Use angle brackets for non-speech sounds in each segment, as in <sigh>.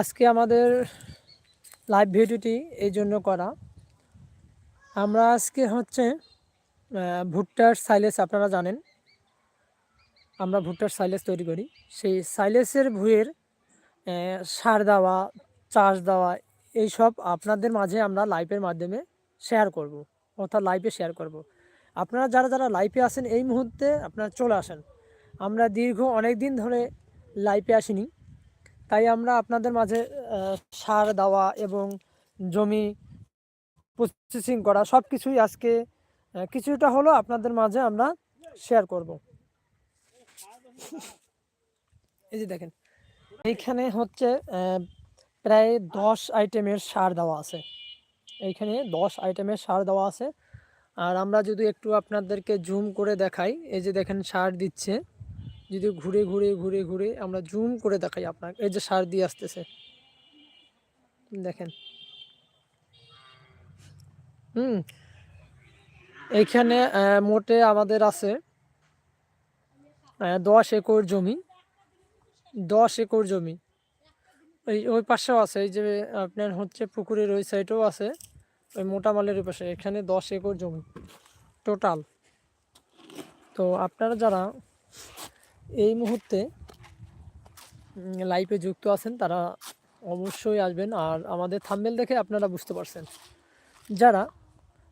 আজকে আমাদের লাইভ ভিডিওটি এই জন্য করা। আমরা আজকে হচ্ছে ভুট্টার সাইলেস আপনারা জানেন। আমরা ভুট্টার সাইলেস তৈরি করি। সেই সাইলেসের ভুঁয়ের সার দেওয়া, চাষ দেওয়া, এইসব আপনাদের মাঝে আমরা লাইভের মাধ্যমে শেয়ার করব। অর্থাৎ লাইভে শেয়ার করব। আপনারা যারা যারা লাইভে আসেন এই মুহূর্তে আপনারা চলে আসেন। আমরা দীর্ঘ অনেক দিন ধরে লাইভে আসিনি। তাই আমরা আপনাদের মাঝে সার দেওয়া এবং জমি প্রসেসিং করা সব কিছুই আজকে কিছুটা হলো আপনাদের মাঝে আমরা শেয়ার করব। এই যে দেখেন, এইখানে হচ্ছে প্রায় দশ আইটেমের সার দেওয়া আছে। এইখানে দশ আইটেমের সার দেওয়া আছে। আর আমরা যদি একটু আপনাদেরকে জুম করে দেখাই, এই যে দেখেন সার দিচ্ছে। যদি ঘুরে ঘুরে ঘুরে ঘুরে আমরা জুম করে দেখাই আপনার এই যে সার দিয়ে আসতেছে। দেখেন। হুম। এইখানে মোটে আমাদের আছে দশ একর জমি। দশ একর জমি। ওই ওই পাশেও আছে, এই যে আপনার হচ্ছে পুকুরের ওই সাইডেও আছে, ওই মোটা মালের ওই পাশে। এখানে দশ একর জমি, টোটাল। তো আপনারা যারা এই মুহূর্তে লাইভে যুক্ত আছেন তারা অবশ্যই আসবেন আর আমাদের থাম্বেল দেখে আপনারা বুঝতে পারছেন। যারা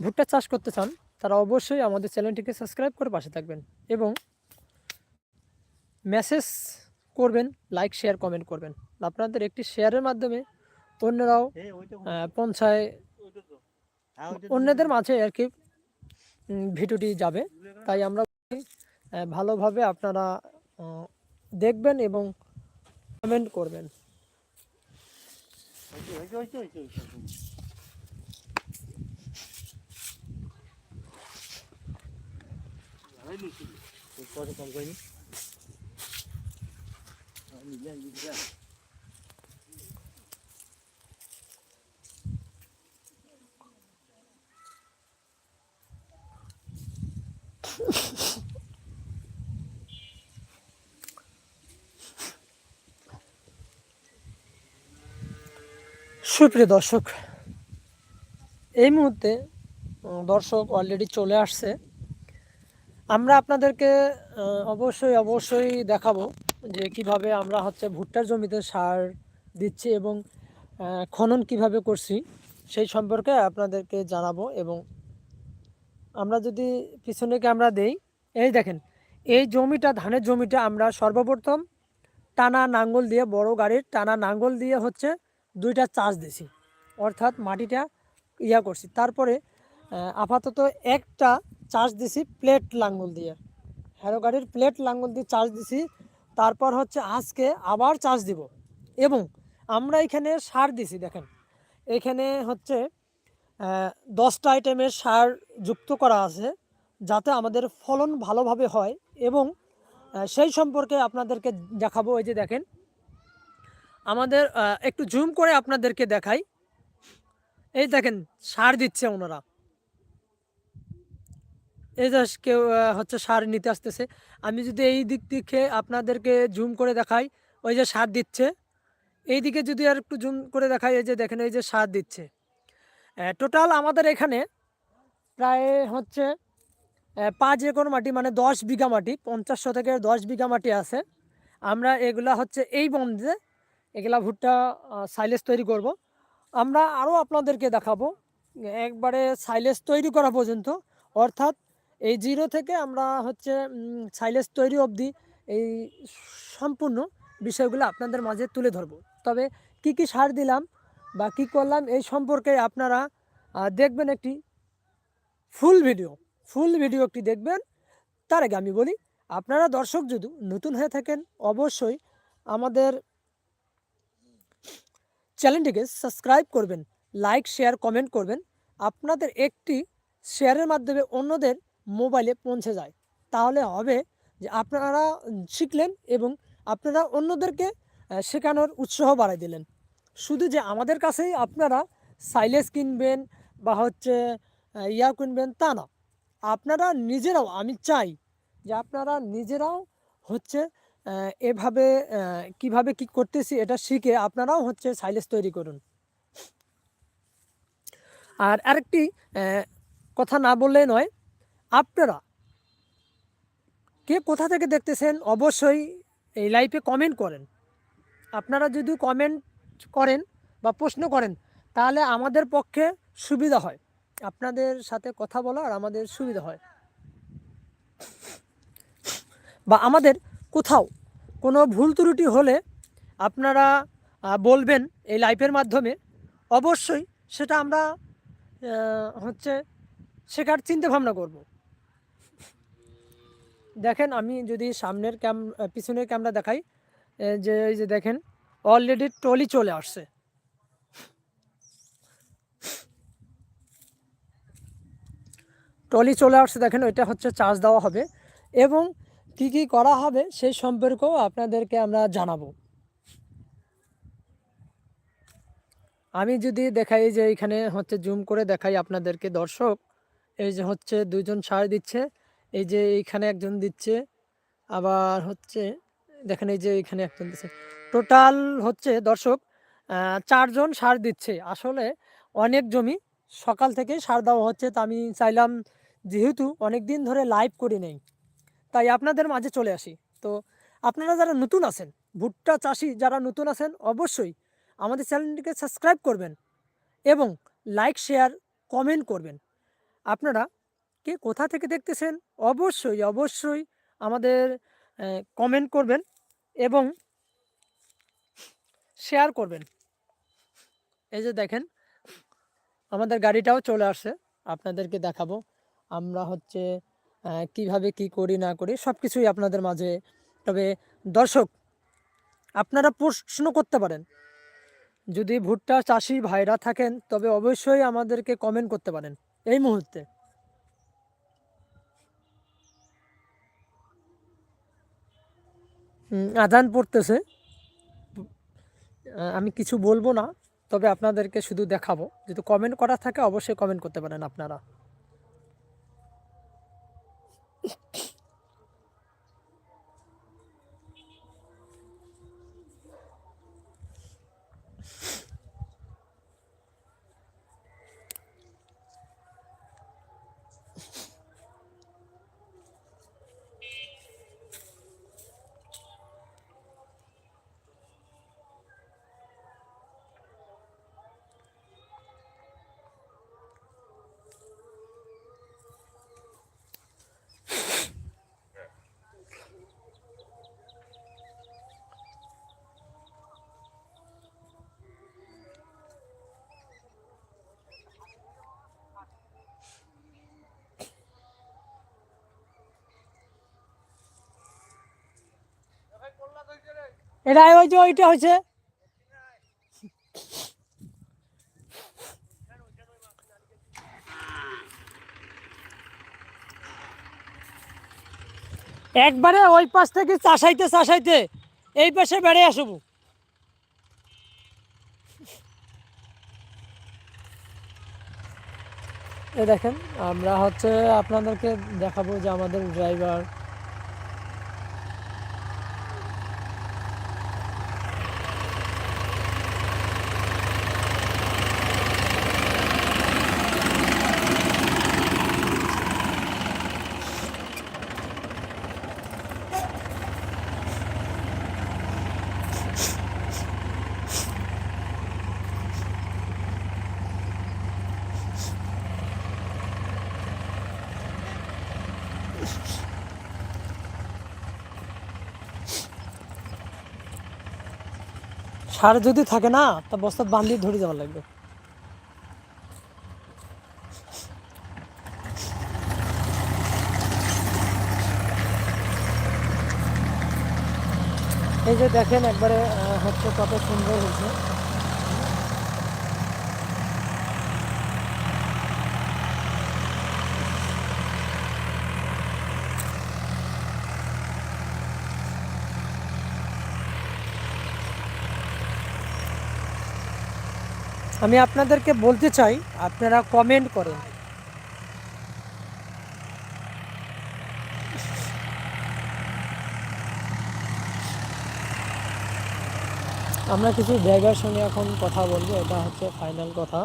ভুট্টা চাষ করতে চান তারা অবশ্যই আমাদের চ্যানেলটিকে সাবস্ক্রাইব করে পাশে থাকবেন এবং মেসেজ করবেন লাইক শেয়ার কমেন্ট করবেন। আপনাদের একটি শেয়ারের মাধ্যমে অন্যরাও পৌঁছায় অন্যদের মাঝে আর কি ভিডিওটি যাবে। তাই আমরা ভালোভাবে আপনারা দেখবেন এবং কমেন্ট করবেন। <laughs> সুপ্রিয় দর্শক, এই মুহূর্তে দর্শক অলরেডি চলে আসছে। আমরা আপনাদেরকে অবশ্যই অবশ্যই দেখাবো যে কীভাবে আমরা হচ্ছে ভুট্টার জমিতে সার দিচ্ছি এবং খনন কীভাবে করছি, সেই সম্পর্কে আপনাদেরকে জানাব এবং আমরা যদি পিছনে আমরা দেই, এই দেখেন, এই জমিটা, ধানের জমিটা আমরা সর্বপ্রথম টানা নাঙ্গল দিয়ে, বড় গাড়ির টানা নাঙ্গল দিয়ে হচ্ছে দুইটা চাষ দিছি। অর্থাৎ মাটিটা ইয়া করছি। তারপরে আপাতত একটা চাষ দিছি প্লেট লাঙ্গল দিয়ে। হ্যারো গাড়ির প্লেট লাঙ্গল দিয়ে চাষ দিছি। তারপর হচ্ছে আজকে আবার চাষ দিব। এবং আমরা এখানে সার দিছি, দেখেন। এখানে হচ্ছে দশটা আইটেমের সার যুক্ত করা আছে যাতে আমাদের ফলন ভালোভাবে হয় এবং সেই সম্পর্কে আপনাদেরকে দেখাবো। এই যে দেখেন আমাদের একটু জুম করে আপনাদেরকে দেখাই। এই দেখেন, সার দিচ্ছে ওনারা। এই যে কেউ হচ্ছে সার নিতে আসতেছে। আমি যদি এই দিক থেকে আপনাদেরকে জুম করে দেখাই, ওই যে সার দিচ্ছে। এই দিকে যদি আর একটু জুম করে দেখাই, এই যে দেখেন, এই যে সার দিচ্ছে। টোটাল আমাদের এখানে প্রায় হচ্ছে পাঁচ একর মাটি মানে দশ বিঘা মাটি পঞ্চাশ থেকে দশ বিঘা মাটি আছে। আমরা এগুলা হচ্ছে এই বন্ধে এগুলা ভুট্টা সাইলেজ তৈরি করব। আমরা আরও আপনাদেরকে দেখাবো একবারে সাইলেজ তৈরি করা পর্যন্ত। অর্থাৎ এই জিরো থেকে আমরা হচ্ছে সাইলেজ তৈরি অবধি এই সম্পূর্ণ বিষয়গুলো আপনাদের মাঝে তুলে ধরবো। তবে কি কি সার দিলাম বা কি করলাম এই সম্পর্কে আপনারা দেখবেন একটি ফুল ভিডিও। ফুল ভিডিও একটি দেখবেন, তার আগে আমি বলি, আপনারা দর্শক যদি নতুন হয়ে থাকেন, অবশ্যই আমাদের চ্যানেলটিকে সাবস্ক্রাইব করবেন, লাইক, শেয়ার, কমেন্ট করবেন। আপনাদের একটি শেয়ারের মাধ্যমে অন্যদের মোবাইলে পৌঁছে যায়। তাহলে হবে যে আপনারা শিখলেন এবং আপনারা অন্যদেরকে শেখানোর উৎসাহ বাড়াই দিলেন। শুধু যে আমাদের কাছেই আপনারা সাইলেজ কিনবেন বা হচ্ছে ইয়া কিনবেন তা না। আপনারা নিজেরাও, আমি চাই যে আপনারা নিজেরাও হচ্ছে এভাবে কীভাবে কি করতেছি এটা শিখে আপনারাও হচ্ছে সাইলেজ তৈরি করুন। আর আরেকটি কথা না বললেই নয়, আপনারা কে কোথা থেকে দেখতেছেন অবশ্যই এই লাইফে কমেন্ট করেন। আপনারা যদি কমেন্ট করেন বা প্রশ্ন করেন, তাহলে আমাদের পক্ষে সুবিধা হয়। আপনাদের সাথে কথা বলা আর আমাদের সুবিধা হয়। বা আমাদের কোথাও কোনো ভুল ত্রুটি হলে আপনারা বলবেন এই লাইফের মাধ্যমে। অবশ্যই সেটা আমরা হচ্ছে শেখার চিন্তা ভাবনা করব। দেখেন, আমি যদি সামনের ক্যাম, পিছনের ক্যামেরা দেখাই যে, এই যে দেখেন অলরেডি ট্রলি চলে আসছে। ট্রলি চলে আসছে, দেখেন ওইটা হচ্ছে চার্জ দেওয়া হবে। এবং কি কি করা হবে সেই সম্পর্কেও আপনাদেরকে আমরা জানাব। আমি যদি দেখাই যে এখানে হচ্ছে জুম করে দেখাই আপনাদেরকে দর্শক, এই যে হচ্ছে দুইজন সার দিচ্ছে, এই যে এইখানে একজন দিচ্ছে, আবার হচ্ছে দেখেন এই যে এখানে একজন দিচ্ছে। টোটাল হচ্ছে দর্শক চারজন সার দিচ্ছে। আসলে অনেক জমি সকাল থেকে সার দেওয়া হচ্ছে, তা আমি চাইলাম যেহেতু অনেক দিন ধরে লাইভ করি নেই। তাই আপনাদের মাঝে চলে আসি। তো আপনারা যারা নতুন আছেন, ভুট্টা চাষি যারা নতুন আছেন, অবশ্যই আমাদের চ্যানেলটিকে সাবস্ক্রাইব করবেন এবং লাইক, শেয়ার, কমেন্ট করবেন। আপনারা কে কোথা থেকে দেখতেছেন, অবশ্যই অবশ্যই আমাদের কমেন্ট করবেন এবং শেয়ার করবেন। এই যে দেখেন, আমাদের গাড়িটাও চলে আসছে, আপনাদেরকে দেখাবো। আমরা হচ্ছে কীভাবে, কি করি, না করি সব কিছুই আপনাদের মাঝে। তবে দর্শক, আপনারা প্রশ্ন করতে পারেন। যদি ভুট্টা চাষি ভাইরা থাকেন, তবে অবশ্যই আমাদেরকে কমেন্ট করতে পারেন। এই মুহূর্তে। আজান পড়তেছে। আমি কিছু বলব না, তবে আপনাদেরকে শুধু দেখাবো। যদি কমেন্ট করা থাকে, অবশ্যই কমেন্ট করতে পারেন আপনারা। Yeah. <laughs> এটা ওই যে ওইটা হয়েছে। একবারে ওই পাশ থেকে চাষাইতে চাষাইতে এই পাশে বেড়ে আসব। এ দেখেন, আমরা হচ্ছে আপনাদেরকে দেখাবো যে আমাদের ড্রাইভার সার যদি থাকে না, তা বস্তা বান্ধিয়ে ধরে যাওয়া লাগবে। এই যে দেখেন, একবারে হচ্ছে কত সুন্দর হয়েছে। আমি আপনাদেরকে বলতে চাই, আপনারা কমেন্ট করেন। আমরা কিছু ড্রাইভার সঙ্গে এখন কথা বলব, এটা হচ্ছে ফাইনাল কথা,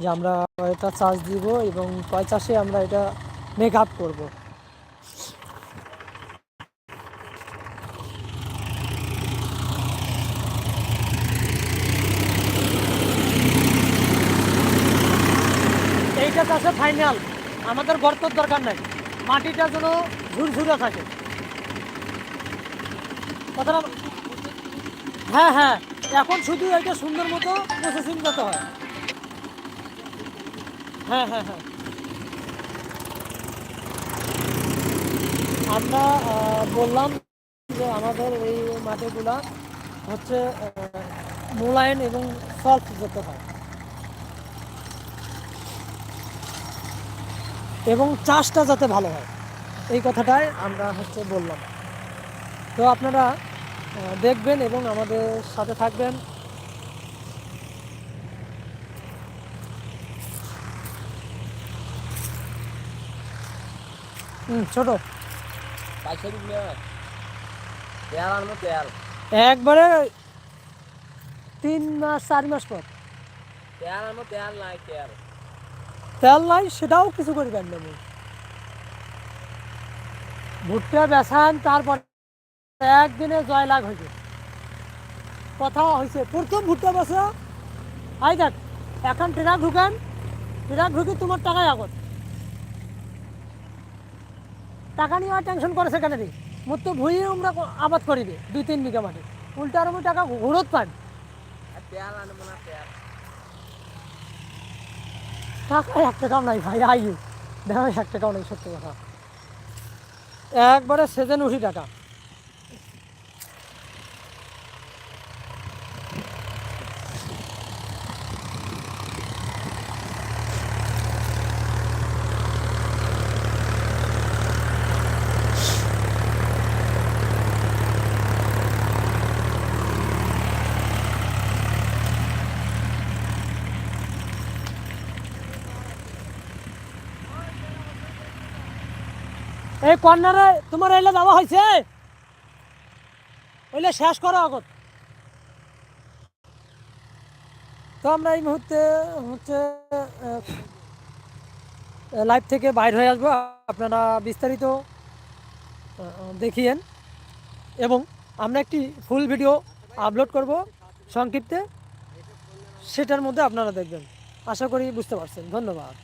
যে আমরা এটা চার্জ দিব এবং কয় চাষে আমরা এটা মেক আপ করব। এইটা চাষে ফাইনাল আমাদের গর্তর দরকার নাই। মাটিটা যেন ঝুরঝুরে থাকে। কথাটা হ্যাঁ হ্যাঁ। এখন শুধু এটা সুন্দর মতো প্রসেসিং করতে হয়। হ্যাঁ হ্যাঁ হ্যাঁ। আমরা বললাম যে আমাদের এই মাটিগুলা হচ্ছে আহ, মোলায়েম এবং সফট যেতে হয়। এবং চাষটা যাতে ভালো হয়। এই কথাটাই আমরা হচ্ছে বললাম। তো আপনারা দেখবেন এবং আমাদের সাথে থাকবেন। হুম, ছোট। একবারে তিন মাস, চার মাস পর। তেল আনব তেল নাই তেল। তেল নাই, সেটাও কিছু না ভুট্টা বেসান, তারপর একদিনে হয়েছে কথা হয়েছে প্রথম ভুট্টা আই দেখ, এখন ট্রাক ঢুকান, ট্রাক ঢুকে তোমার টাকায় আগত টাকা নিয়ে টেনশন করেছে কেন রে? তো ভুঁই আমরা আবাদ করিবে, দুই তিন বিঘা মাটি। উল্টা আর টাকা ঘুরত পান। তেল আনব না তেল। টাকা এক টাকাও নাই ভাই আইউ দেখো এক টাকাও নাই, সত্যি কথা। একবারে সেজেন উঠি টাকা। এই কর্নারে তোমার এলে যাওয়া হয়েছে ওইলে শেষ করো আগত। তো আমরা এই মুহূর্তে, হচ্ছে লাইভ থেকে বাইর হয়ে আসব। আপনারা বিস্তারিত দেখিয়েন। এবং আমরা একটি ফুল ভিডিও আপলোড করব সংক্ষিপ্তে। সেটার মধ্যে আপনারা দেখবেন। আশা করি বুঝতে পারছেন। ধন্যবাদ।